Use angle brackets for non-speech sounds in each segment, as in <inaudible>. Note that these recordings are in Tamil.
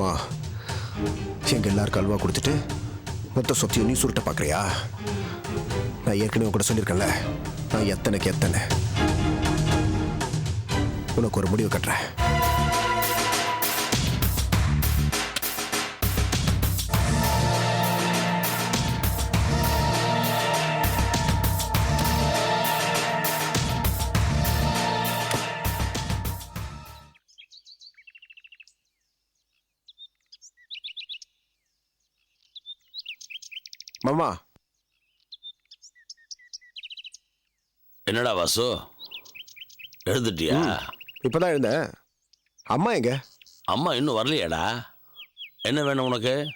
அப்புறமா எங்க எல்லாருக்கும் அல்வா கொடுத்துட்டு மொத்த சொத்தையும் நீ சுருட்ட பார்க்குறியா நான் ஏற்கனவே கூட சொல்லியிருக்கேன்ல நான் எத்தனைக்கு எத்தனை. உனக்கு ஒரு முடிவு கட்டுறேன். என்னடா வாசு? எழுந்துட்டியா? இப்பதான் எழுந்தேன். அம்மா எங்க? அம்மா இன்னும் வரலையாடா? என்ன வேணும் உனக்கு?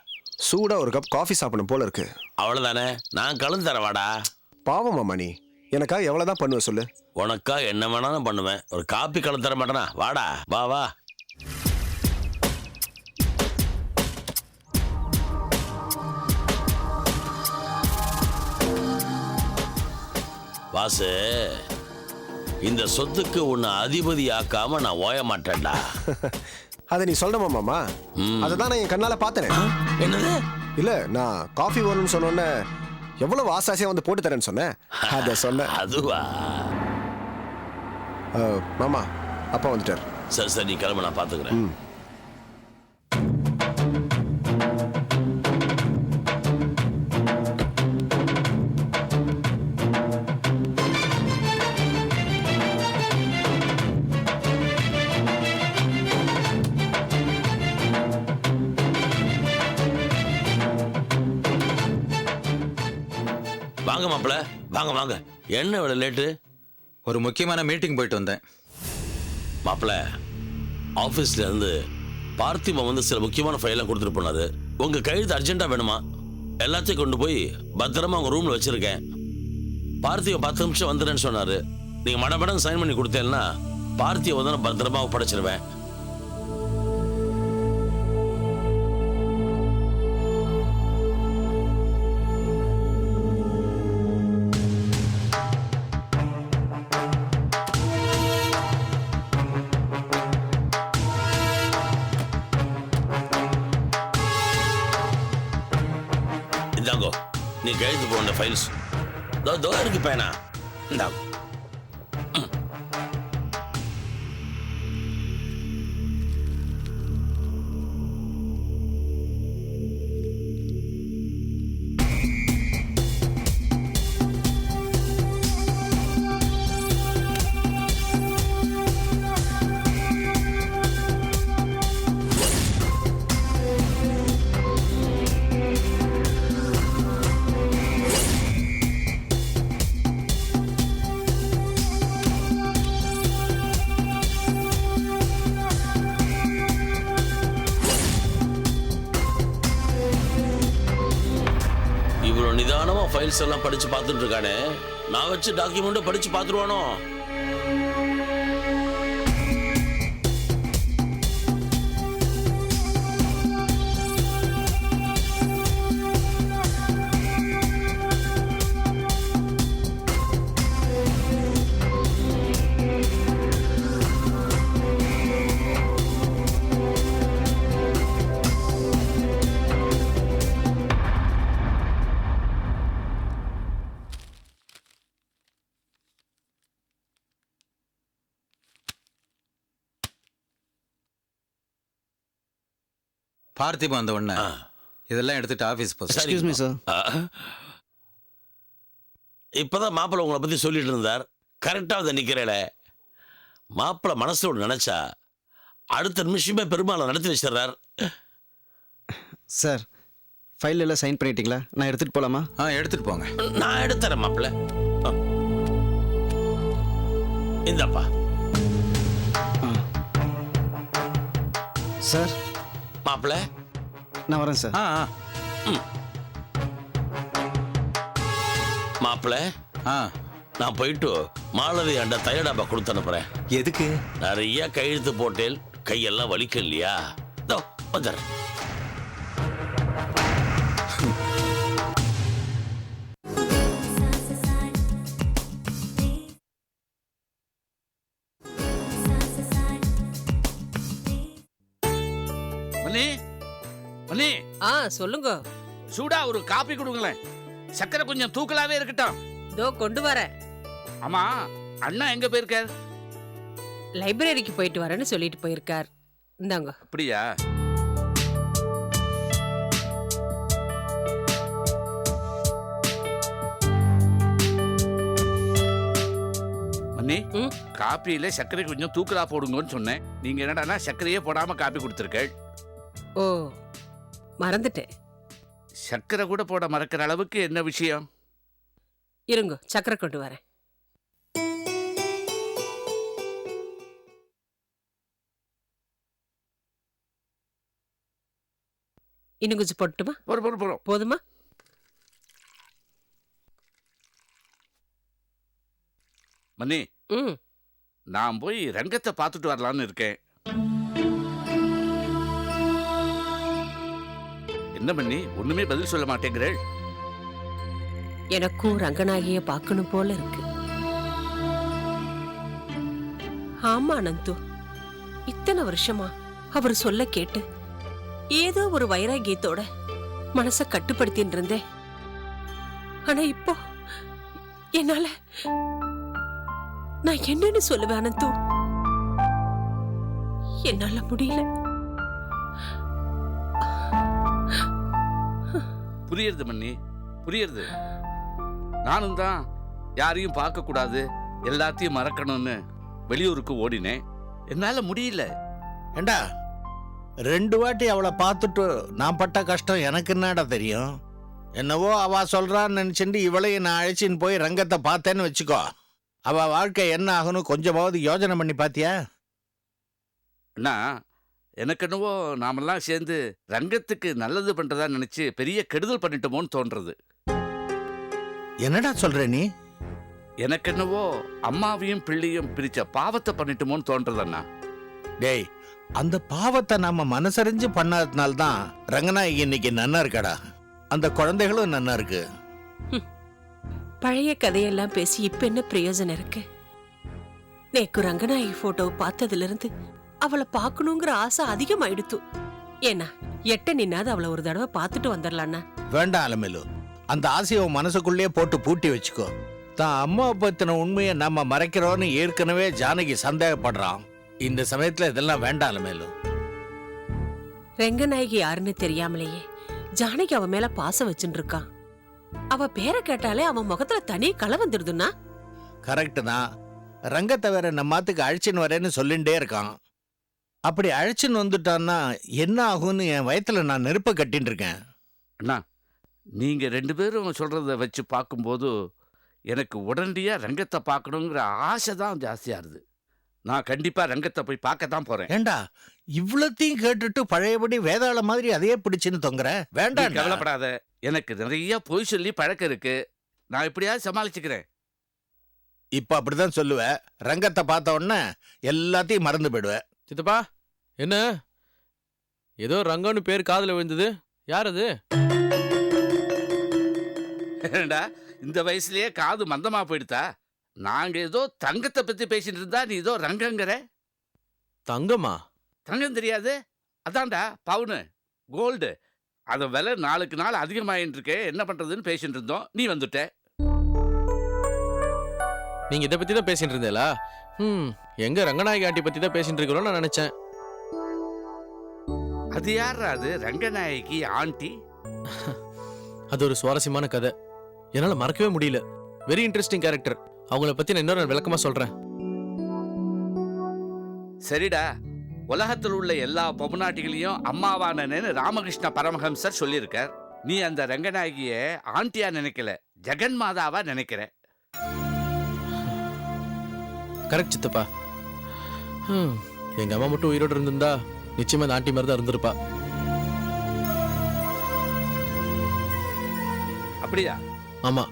சூடா ஒரு கப் காஃபி சாப்பிடணும் போல இருக்கு. அவ்வளவுதானே? நான் கலந்து தரேன் வாடா பாவம் மாமா நீ. எனக்கா எவ்வளவுதான் பண்ணுவ சொல்லு. உனக்கா என்ன வேணாலும் பண்ணுவேன். ஒரு காப்பி கலந்து தர மாட்டேனா? வாடா வா வா. வாசு இந்த சொத்துக்கு உன்னை அதிபதி ஆக்காம நான் ஓய மாட்டேன்டா அதை நீ சொல்றமா மாமா? அதை தான் நான் என் கண்ணால பார்த்தேனே. என்னது? இல்ல நான் காஃபி வேணும்னு சொன்னோன்னே எவ்வளவு ஆசாசியா வந்து போட்டு தரேன்னு சொன்னேன். அதை சொன்னேன். அதுவா? மாமா அப்பா வந்துட்டார். சரி சரி நீ கிளம்பு நான் பாத்துக்கிறேன் மாப்பிள. வாங்க வாங்க. என்ன இவ்வளவு லேட்டு ஒரு முக்கியமான மீட்டிங் போயிட்டு வந்தேன். மாப்பிள ஆபீஸ்ல இருந்து பார்த்திபன் வந்து சில முக்கியமான ஃபைலாம் கொடுத்துட்டு போனாரு. உங்க கையெழுத்து அர்ஜென்ட்டா வேணுமா? எல்லாத்தையும் கொண்டு போய் பத்திரமா உங்க ரூம்ல வச்சிருக்கேன். பார்த்திபன் பத்து நிமிஷம் வந்துடுறேன்னு சொன்னாரு. நீங்க மடமடம் சைன் பண்ணி கொடுத்தேன்னா பார்த்திப வந்து நான் பத்திரமா படைச்சிருவேன் இந்தாங்கோ நீ கையெழுத்து போன ஃபைல்ஸ் தோ தோ இருக்கு பேனா. இந்தாங்கோ. ஃபைல்ஸ் எல்லாம் படிச்சு பார்த்துட்டு இருக்கானே? நான் வச்சு டாக்குமெண்ட்டை படிச்சு பார்த்துருவானோ? பார்த்திபன் வந்த உடனே. இதெல்லாம் எடுத்துட்டு ஆபீஸ் போ சரி இப்பதான் மாப்பிள்ளை உங்களை பத்தி சொல்லிட்டு இருந்தார். கரெக்டா வந்து நிக்கிறேல. மாப்பிள்ளை மனசுல நினைச்சா அடுத்த நிமிஷமே பெருமாளை நடத்தி வச்சிடுறார். சார் ஃபைல் எல்லாம் சைன் பண்ணிட்டீங்களா? நான் எடுத்துகிட்டு போகலாமா ஆ எடுத்துட்டு போங்க. நான் எடுத்துறேன் மாப்பிள்ளை. இந்தாப்பா. சார் மாப்பிள்ளை நான் வரேன் சார். ஆ ஆ. மாப்பிள்ளை ஆ. நான் போயிட்டு மாலதி அண்ட தயடாப்பா கொடுத்து அனுப்புறேன். எதுக்கு? நிறைய கையெழுத்து போட்டேன் கையெல்லாம் வலிக்கும் இல்லையா? இதோ வந்துடுறேன். சொல்லுங்க. சூடா ஒரு காப்பி கொடுங்களேன். சக்கரை கொஞ்சம் தூக்கலாவே இருக்கட்டும். இதோ கொண்டு வரேன் ஆமா அண்ணா எங்க போயிருக்கார்? லைப்ரரிக்கு போயிட்டு வரேன்னு சொல்லிட்டு போயிருக்கார். இந்தாங்க. அப்படியா? மன்னி ம்? காப்பியில சர்க்கரை கொஞ்சம் தூக்கலா போடுங்கன்னு சொன்னேன். நீங்க என்னடான்னா சர்க்கரையே போடாம காப்பி கொடுத்துருக்க ஓ மறந்துட்டேன். சர்க்கரை கூட போட மறக்கிற அளவுக்கு என்ன விஷயம்? இருங்க சக்கரை கொண்டு வரேன். இன்னும் கொஞ்சம் போட்டுமா போறோம் போறோம் போறோம். போதுமா? மன்னி ம். நான் போய் ரங்கத்தை பார்த்துட்டு வரலான்னு இருக்கேன். என்ன பண்ணி? ஒண்ணுமே பதில் சொல்ல மாட்டேங்கிறேள். எனக்கும் ரங்கநாயகிய பார்க்கணும் போல இருக்கு. ஆமா அனந்து இத்தனை வருஷமா அவர் சொல்ல கேட்டு ஏதோ ஒரு வைராகியத்தோட மனச கட்டுப்படுத்தின்னு இருந்தேன். ஆனா இப்போ என்னால நான் என்னன்னு சொல்லுவேன் அனந்து? என்னால முடியல. புரியுறது மன்னி புரியுறது. நானும் தான் யாரையும் பார்க்க கூடாது எல்லாத்தையும் மறக்கணும்னு வெளியூருக்கு ஓடினேன். என்னால முடியல. ஏண்டா ரெண்டு வாட்டி அவளை பார்த்துட்டு நான் பட்ட கஷ்டம் எனக்கு என்னடா தெரியும்? என்னவோ அவ சொல்றான்னு நினைச்சுட்டு இவளையும் நான் அழைச்சின்னு போய் ரங்கத்தை பார்த்தேன்னு வச்சுக்கோ. அவ வாழ்க்கை என்ன ஆகும்னு கொஞ்சமாவது யோசனை பண்ணி பாத்தியா? அண்ணா எனக்கு என்னவோ நாமெல்லாம் சேர்ந்து ரங்கத்துக்கு நல்லது பண்றதா நினைச்சு பெரிய கெடுதல் பண்ணிட்டோமோன்னு தோன்றது. என்னடா சொல்ற நீ? எனக்கு என்னவோ அம்மாவையும் பிள்ளையும் பிரிச்ச பாவத்தை பண்ணிட்டோமோன்னு தோன்றது அண்ணா. டேய் அந்த பாவத்தை நாம மனசறிஞ்சு பண்ணாததுனால தான் ரங்கநாயகி இன்னைக்கு நன்னா இருக்கடா. அந்த குழந்தைகளும் நன்னா இருக்கு. பழைய கதையெல்லாம் பேசி இப்ப என்ன பிரயோஜனம் இருக்கு? நேக்கு ரங்கநாயகி போட்டோவை பார்த்ததுல இருந்து அவளை பார்க்கணுங்கிற ஆசை அதிகமாயிடுத்து. ஏன்னா எட்ட நின்னாது அவளை ஒரு தடவை பார்த்துட்டு வந்துடலான்னா வேண்டாம் அலமேலு. அந்த ஆசையை உன் மனசுக்குள்ளேயே போட்டு பூட்டி வச்சுக்கோ. தான் அம்மா பத்தின உண்மையை நம்ம மறைக்கிறோன்னு ஏற்கனவே ஜானகி சந்தேகப்படுறான். இந்த சமயத்துல இதெல்லாம் வேண்டாம் அலமேலு. ரங்கநாயகி யாருன்னு தெரியாமலேயே ஜானகி அவ மேல பாசம் வச்சுட்டு இருக்கான் அவ பேரை கேட்டாலே அவன் முகத்துல தனி களை வந்துடுதுன்னா கரெக்டு தான் ரங்கத்தை வேற நம்மாத்துக்கு அழைச்சின்னு வரேன்னு சொல்லிண்டே இருக்கான். அப்படி அழைச்சின்னு வந்துட்டான்னா என்ன ஆகும்னு என் வயத்துல நான் நெருப்பை கட்டின்னு இருக்கேன். அண்ணா நீங்க ரெண்டு பேரும் சொல்றத வச்சு பார்க்கும்போது எனக்கு உடனடியா ரங்கத்தை பார்க்கணுங்கிற ஆசை தான் ஜாஸ்தியாகுது நான் கண்டிப்பா ரங்கத்தை போய் பார்க்க தான் போறேன். ஏண்டா இவ்வளத்தையும் கேட்டுட்டு பழையபடி வேதாள மாதிரி அதையே பிடிச்சுன்னு தொங்குற? வேண்டாம் கவலைப்படாத. எனக்கு நிறைய பொய் சொல்லி பழக்கம் இருக்கு. நான் எப்படியாவது சமாளிச்சுக்கிறேன். இப்ப அப்படிதான் சொல்லுவ. ரங்கத்தை பார்த்த உடனே எல்லாத்தையும் மறந்து போயிடுவ. சித்தப்பா என்ன? ஏதோ ரங்கன்னு பேர் காதுல விழுந்தது. யார் அது? ஏண்டா இந்த வயசுலயே காது மந்தமா போயிடுதா நாங்க ஏதோ தங்கத்தை பத்தி பேசிட்டு இருந்தா நீ ஏதோ ரங்கங்கிற? தங்கமா? தங்கம் தெரியாது. அதான்டா பவுனு கோல்டு. அத விலை நாளுக்கு நாள் அதிகமாயிட்டு இருக்கே என்ன பண்றதுன்னு பேசிட்டு இருந்தோம். நீ வந்துட்ட. நீங்க இதை பத்தி தான் பேசிட்டு இருந்தேலா ம் எங்க ரங்கநாயகி ஆண்டி பத்தி தான் பேசிட்டு இருக்கிறோம் நான் நினைச்சேன். அது யாரா அது? ரங்கநாயகி ஆண்டி? அது ஒரு சுவாரஸ்யமான கதை. என்னால மறக்கவே முடியல. வெரி இன்ட்ரெஸ்டிங் கேரக்டர் அவங்கள பத்தி நான் இன்னொரு விளக்கமா சொல்றேன். சரிடா. உலகத்தில் உள்ள எல்லா பொம்னாட்டிகளையும் அம்மாவானன்னு ராமகிருஷ்ண பரமஹம்சர் சொல்லியிருக்கார். நீ அந்த ரங்கநாயகிய ஆண்டியா நினைக்கல ஜெகன் மாதாவா நினைக்கிற? கரெக்ட் சித்தப்பா. ஹம், எங்க அம்மா மட்டும் உயிரோடு இருந்திருந்தா நிச்சயமா இந்த ஆண்டி மாதிரி தான் இருந்திருப்பா. அப்படியா? ஆமா.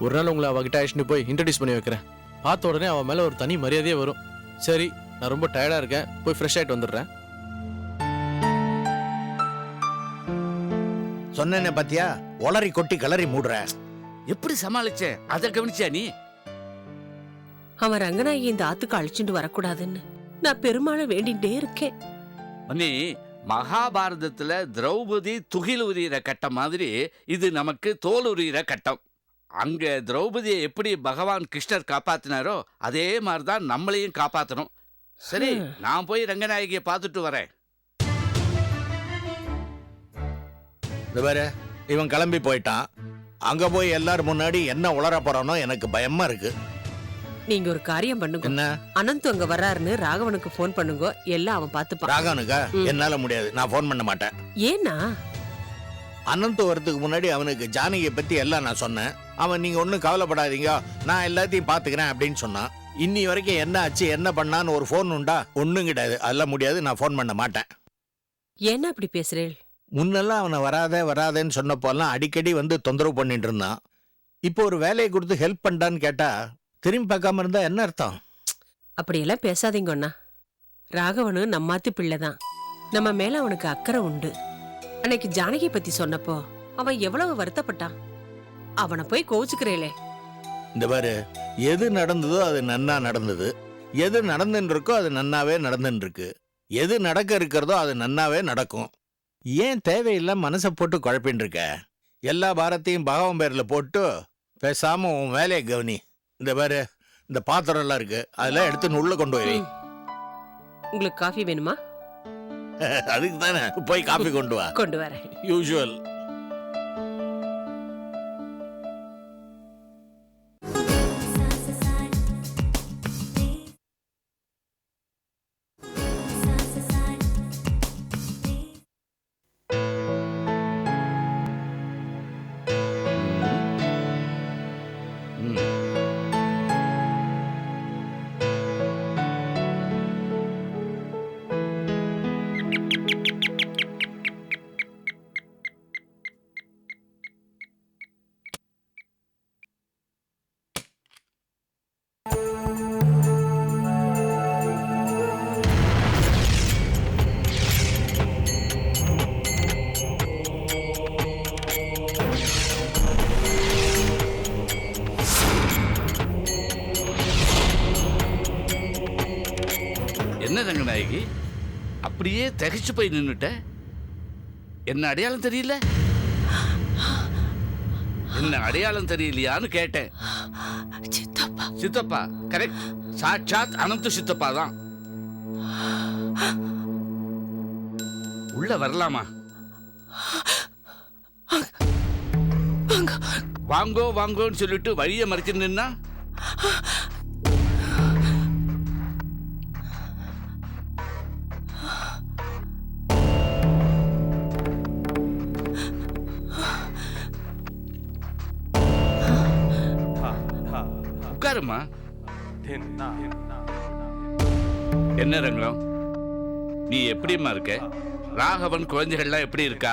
ஒரு நாள் உங்களை அவகிட்ட அழைச்சிட்டு போய் இன்ட்ரடியூஸ் பண்ணி வைக்கிறேன். பார்த்த உடனே அவன் மேல ஒரு தனி மரியாதையே வரும். சரி நான் ரொம்ப டயர்டா இருக்கேன். போய் ஃப்ரெஷ் ஆயிட்டு வந்துடுறேன். சொன்னேனே பாத்தியா? ஒளரி கொட்டி கலரி மூடுற. எப்படி சமாளிச்ச? அதை கவனிச்சியா நீ? அவன் ரங்கநாயகி இந்த ஆத்துக்கு அழிச்சுட்டு வரக்கூடாதுன்னு நான் பெருமாளை வேண்டிகிட்டே இருக்கேன். அண்ணி மகாபாரதத்துல திரௌபதி துகில் உரியிற கட்டம் மாதிரி இது நமக்கு தோல் உரியிற கட்டம். அங்க திரௌபதியை எப்படி பகவான் கிருஷ்ணர் காப்பாத்தினாரோ அதே மாதிரி தான் நம்மளையும் காப்பாத்தணும். சரி நான் போய் ரங்கநாயகியை பார்த்துட்டு வரேன். இது வேற இவன் கிளம்பி போயிட்டான். அங்க போய் எல்லாரும் முன்னாடி என்ன உளர போறானோ எனக்கு பயமா இருக்கு. நீங்க ஒரு காரியம் பண்ணுங்க. என்ன? அனந்த் அங்க வர்றாருன்னு ராகவனுக்கு ஃபோன் பண்ணுங்க. எல்லாம் அவன் பார்த்துப்பான். ராகவனுக்கா. என்னால முடியாது. நான் ஃபோன் பண்ண மாட்டேன். ஏன்னா? அனந்த் வரதுக்கு முன்னாடி அவனுக்கு ஜானகியை பத்தி எல்லாம் நான் சொன்னேன். அவன் நீங்க ஒன்றும் கவலைப்படாதீங்க. நான் எல்லாத்தையும் பாத்துக்கிறேன் அப்படின்னு சொன்னான். இன்னி வரைக்கும் என்ன ஆச்சு என்ன பண்ணான்னு ஒரு ஃபோன் உண்டா? ஒன்றும் கிடையாது. அதெல்லாம் முடியாது. நான் ஃபோன் பண்ண மாட்டேன். என்ன அப்படி பேசுறேள்? முன்னெல்லாம் அவனை வராத வராதேன்னு சொன்னப்போல்லாம் அடிக்கடி வந்து தொந்தரவு பண்ணிட்டு இருந்தான். இப்போ ஒரு வேலையை கொடுத்து ஹெல்ப் பண்ணான்னு கேட்டா திரும்பி பார்க்காம இருந்தா என்ன அர்த்தம்? அப்படியெல்லாம் பேசாதீங்க அண்ணா. ராகவனு நம்மாத்து பிள்ளைதான் நம்ம மேல அவனுக்கு அக்கறை உண்டு. அன்னைக்கு ஜானகி பத்தி சொன்னப்போ அவன் எவ்வளவு வருத்தப்பட்டான் அவனை போய் கோவிச்சுக்கிறேளே. இந்த பாரு எது நடந்ததோ அது நன்னா நடந்தது. எது நடந்துன்னு இருக்கோ அது நன்னாவே நடந்துன்னு இருக்கு எது நடக்க இருக்கிறதோ அது நன்னாவே நடக்கும். ஏன் தேவையில்லாம மனசை போட்டு குழப்பின்னு இருக்க எல்லா பாரத்தையும் பகவான் பேர்ல போட்டு பேசாம உன் வேலையை கவனி. இந்த பாரு இந்த பாத்திரம் எல்லாம் இருக்கு. அதெல்லாம் எடுத்து உள்ள கொண்டு போய் வை. ம். உங்களுக்கு காஃபி வேணுமா? <laughs> அதுக்கு தானே. போய் காப்பி கொண்டு வா. கொண்டு வரேன். யூஷுவல் திகைச்சு போய் நின்னுட்ட. என்ன அடையாளம் தெரியல? என்ன அடையாளம் தெரியலையான்னு கேட்டேன். சித்தப்பா. சித்தப்பா கரெக்ட் சாட்சாத் அனந்த சித்தப்பா தான். உள்ள வரலாமா? வாங்கோ வாங்கோன்னு சொல்லிட்டு வழியை மறைச்சு நின்னா? உட்காருமா என்ன ரங்கம் நீ எப்படிம்மா இருக்க? ராகவன் குழந்தைகள்லாம் எப்படி இருக்கா?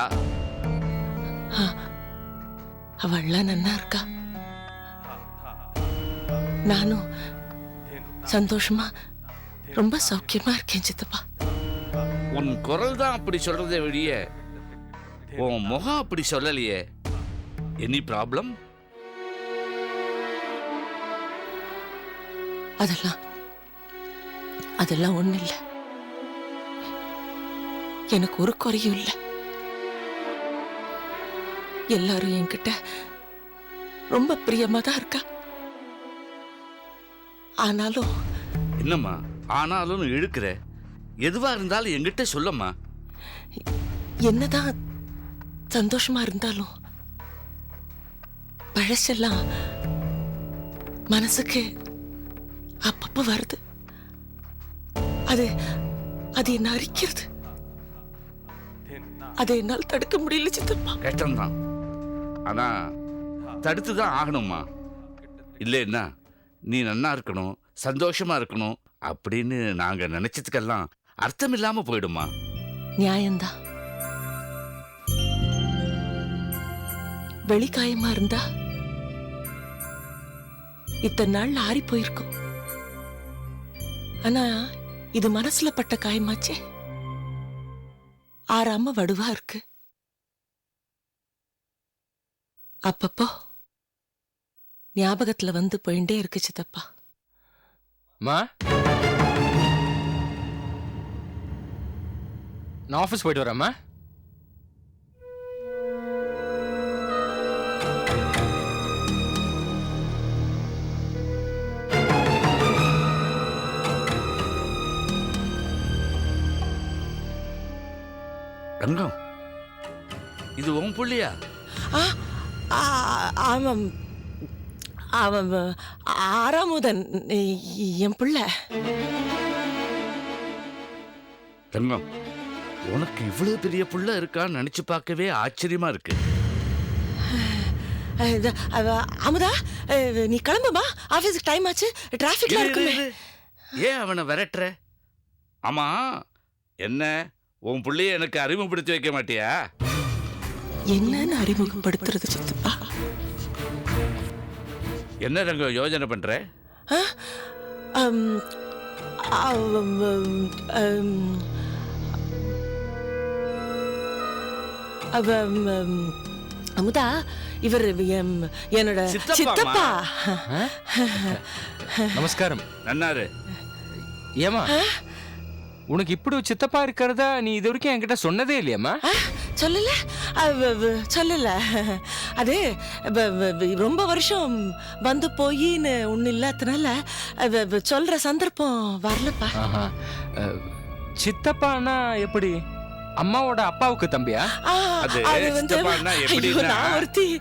அவள்லாம் நன்னா இருக்கா? நானும் சந்தோஷமா ரொம்ப சௌக்கியமா இருக்கேன் சித்தப்பா. உன் குரல் தான் அப்படி சொல்றதே வெளிய உன் முகம் அப்படி சொல்லலையே. எனி ப்ராப்ளம் அதெல்லாம் அதெல்லாம் ஒண்ணு இல்ல எனக்கு ஒரு குறையும் இல்ல. எல்லாரும் என்கிட்ட ரொம்ப பிரியமா தான் இருக்கா? ஆனாலும் என்னம்மா? ஆனாலும் இழுக்கிற. எதுவா இருந்தாலும் என்கிட்ட சொல்லம்மா. என்னதான் சந்தோஷமா இருந்தாலும் பழசெல்லாம் மனசுக்கு அப்பப்ப வருது. அது அது என்ன அரிக்கிறது? அதை என்னால் தடுக்க முடியல சித்தப்பா. கஷ்டம்தான். ஆனா தடுத்து தான் ஆகணும்மா. இல்லைன்னா நீ நன்னா இருக்கணும் சந்தோஷமா இருக்கணும் அப்படின்னு நாங்க நினைச்சதுக்கெல்லாம் அர்த்தம் இல்லாம போயிடுமா நியாயம்தான். வெளிக்காயமா இருந்தா இத்தனை நாள் ஆறி போயிருக்கும். ஆனா இது மனசுல பட்ட காயமாச்சே. ஆறாம வடுவா இருக்கு. அப்பப்போ ஞாபகத்துல வந்து போயிட்டே இருக்கு சித்தப்பா. மா? நான் ஆஃபீஸ் போயிட்டு வரேம்மா ரங்கம் இது உன் புள்ளியா? ஆமாம். அவன் ஆறாமுதன் என் பிள்ளை. ரங்கம் உனக்கு இவ்வளவு பெரிய புள்ள இருக்கான்னு நினைச்சு பார்க்கவே ஆச்சரியமா இருக்கு. அமுதா நீ கிளம்புமா? ஆஃபீஸுக்கு டைம் ஆச்சு. டிராஃபிக்ல இரு, இரு, இருக்குமே இரு. ஏன் அவனை விரட்டுற? ஆமா என்ன? உன் புள்ளைய எனக்கு அறிமுகப்படுத்தி வைக்க மாட்டியா? என்னன்னு அறிமுகப்படுத்துறது சித்தப்பா. என்ன ரங்கம் யோசனை பண்ற? ஆ? அம், அவம், அம், அம், அமுதா இவர் எம், என்னோட சித்தப்பாம்மா. சித்தப்பா. <laughs> நமஸ்காரம். நன்னாரு. ஏமா உனக்கு இப்படி ஒரு சித்தப்பா இருக்கிறதா நீ இது வரைக்கும் என்கிட்ட சொன்னதே இல்லையாம்மா? சொல்லல. சொல்லல. அது வ- வ- வ- ரொம்ப வருஷம் வந்து போயின்னு ஒண்ணு இல்லாதனால சொல்ற சந்தர்ப்பம் வரலப்பா. சித்தப்பானா எப்படி? அம்மாவோட அப்பாவுக்கு தம்பியா? ஆ, அது வந்து நான் ஒருத்தி.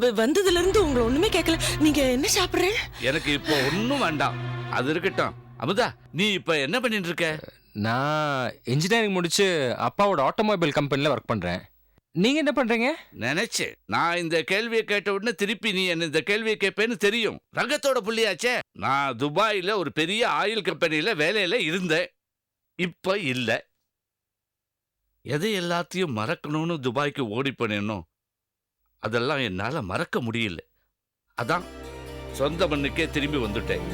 வந்ததுல இருந்து உங்களை ஒண்ணுமே கேட்கல நீங்க என்ன சாப்பிடுறேன் எனக்கு இப்போ ஒன்றும் வேண்டாம். அது இருக்கட்டும். அமுதா நீ இப்ப என்ன பண்ணிட்டு இருக்க? நான் இன்ஜினியரிங் முடிச்சு அப்பாவோட ஆட்டோமொபைல் கம்பெனியில் ஒர்க் பண்ணுறேன் நீங்கள் என்ன பண்ணுறீங்க நினைச்சு. நான் இந்த கேள்வியை கேட்ட உடனே திருப்பி நீ என்ன இந்த கேள்வியை கேட்பேன்னு தெரியும். ரங்கத்தோட புள்ளியாச்சே? நான் துபாயில் ஒரு பெரிய ஆயில் கம்பெனியில் வேலையில் இருந்தேன். இப்போ இல்லை. எதை எல்லாத்தையும் மறக்கணும்னு துபாய்க்கு ஓடி போனேனோ அதெல்லாம் என்னால் மறக்க முடியல. அதான் சொந்த மண்ணுக்கே திரும்பி வந்துட்டேன்.